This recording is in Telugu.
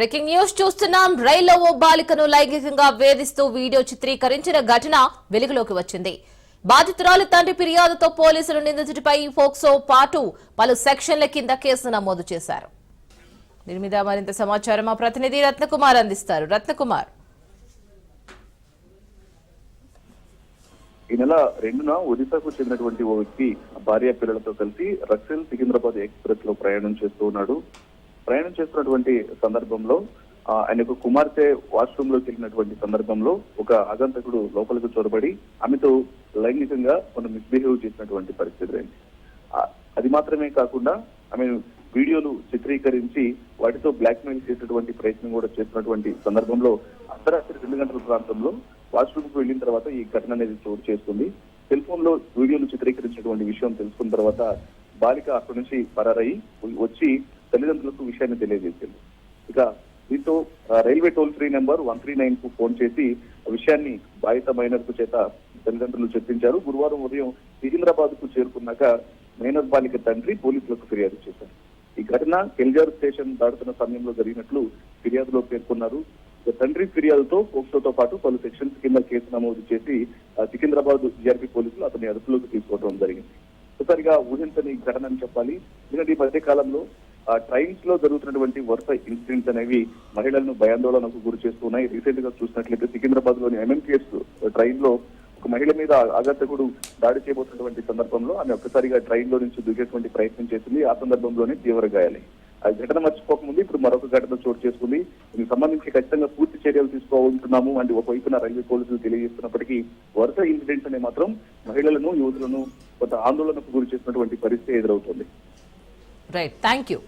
బ్రేకింగ్ న్యూస్ చూస్తున్నాం. రైల్లో ఓ బాలికను లైంగికంగా వేధిస్తూ వీడియో చిత్రీకరించిన ఘటన వెలుగులోకి వచ్చింది. బాధితురాలు తండ్రి ఫిర్యాదుతో పోలీసులు నిందితుడిపై ఫోక్సో పాటు పలు సెక్షన్ల కింద కేసు నమోదు చేశారు. దీని మీద మరింత సమాచారం మా ప్రతినిధి రత్నకుమార్ అందిస్తారు. రత్నకుమార్. ఈ నెల రెండున ఒడిశాకు చెందినటువంటి ఓ వ్యక్తి భార్య పిల్లలతో కలిసి రక్సెల్ సికింద్రాబాద్ ఎక్స్ప్రెస్లో ప్రయాణం చేస్తూ ఉన్నాడు. ప్రయాణం చేస్తున్నటువంటి సందర్భంలో ఆయన ఆయనకు కుమార్తె వాష్రూమ్లోకి వెళ్ళినటువంటి సందర్భంలో ఒక ఆగంతకుడు లోపలికి చొరబడి ఆమెతో లైంగికంగా మనం మిస్బిహేవ్ చేసినటువంటి పరిస్థితి అయింది అది మాత్రమే కాకుండా ఆమె వీడియోలు చిత్రీకరించి వాటితో బ్లాక్మెయిల్ చేసేటువంటి ప్రయత్నం కూడా చేసినటువంటి సందర్భంలో అర్ధరాత్రి రెండు గంటల ప్రాంతంలో వాష్రూమ్కు వెళ్ళిన తర్వాత ఈ ఘటన అనేది చోటు చేస్తుంది సెల్ ఫోన్లో వీడియోలు చిత్రీకరించినటువంటి విషయం తెలుసుకున్న తర్వాత బాలిక అక్కడి నుంచి పరారయి వచ్చి తల్లిదండ్రులకు విషయాన్ని తెలియజేసింది. ఇక దీంతో railway toll free number one three నైన్కు phone చేసి ఆ విషయాన్ని బాధిత మైనర్కు చేత తల్లిదండ్రులు చర్చించారు గురువారం ఉదయం సికింద్రాబాద్కు చేరుకున్నాక మైనర్ బాలిక తండ్రి పోలీసులకు ఫిర్యాదు చేశారు. ఈ ఘటన కెల్జార్ స్టేషన్ దాడుతున్న సమయంలో జరిగినట్లు ఫిర్యాదులో పేర్కొన్నారు. తండ్రి ఫిర్యాదుతో పోక్సోతో పాటు పలు సెక్షన్స్ కింద కేసు నమోదు చేసి సికింద్రాబాద్ జీఆర్పీ పోలీసులు అతని అదుపులోకి తీసుకోవడం జరిగింది. ఒకసారిగా ఊహించని ఘటన అని చెప్పాలి. ఎందుకంటే ఈ మధ్య కాలంలో ట్రైన్స్లో జరుగుతున్నటువంటి వరుస ఇన్సిడెంట్స్ అనేవి మహిళలను భయాందోళనకు గురి చేస్తున్నాయి. రీసెంట్గా చూసినట్లయితే సికింద్రాబాద్లోని ఎంఎంకేఎస్ ట్రైన్లో ఒక మహిళ మీద ఆగంతకుడు దాడి చేయబోతున్నటువంటి సందర్భంలో ఆమె ఒక్కసారిగా ట్రైన్లో నుంచి దిగేటువంటి ప్రయత్నం చేసింది. ఆ సందర్భంలోనే తీవ్ర గాయాలి. ఆ ఘటన మర్చిపోకముందు ఇప్పుడు మరొక ఘటన చోటు చేసుకుంది. దీనికి సంబంధించి ఖచ్చితంగా పూర్తి చర్యలు తీసుకోవాలంటున్నాము. అంటే ఒకవైపున రైల్వే పోలీసులు తెలియజేస్తున్నప్పటికీ వరుస ఇన్సిడెంట్స్ అనే మాత్రం మహిళలను యువతులను కొంత ఆందోళనకు గురి చేసినటువంటి పరిస్థితి ఎదురవుతుంది. Right thank you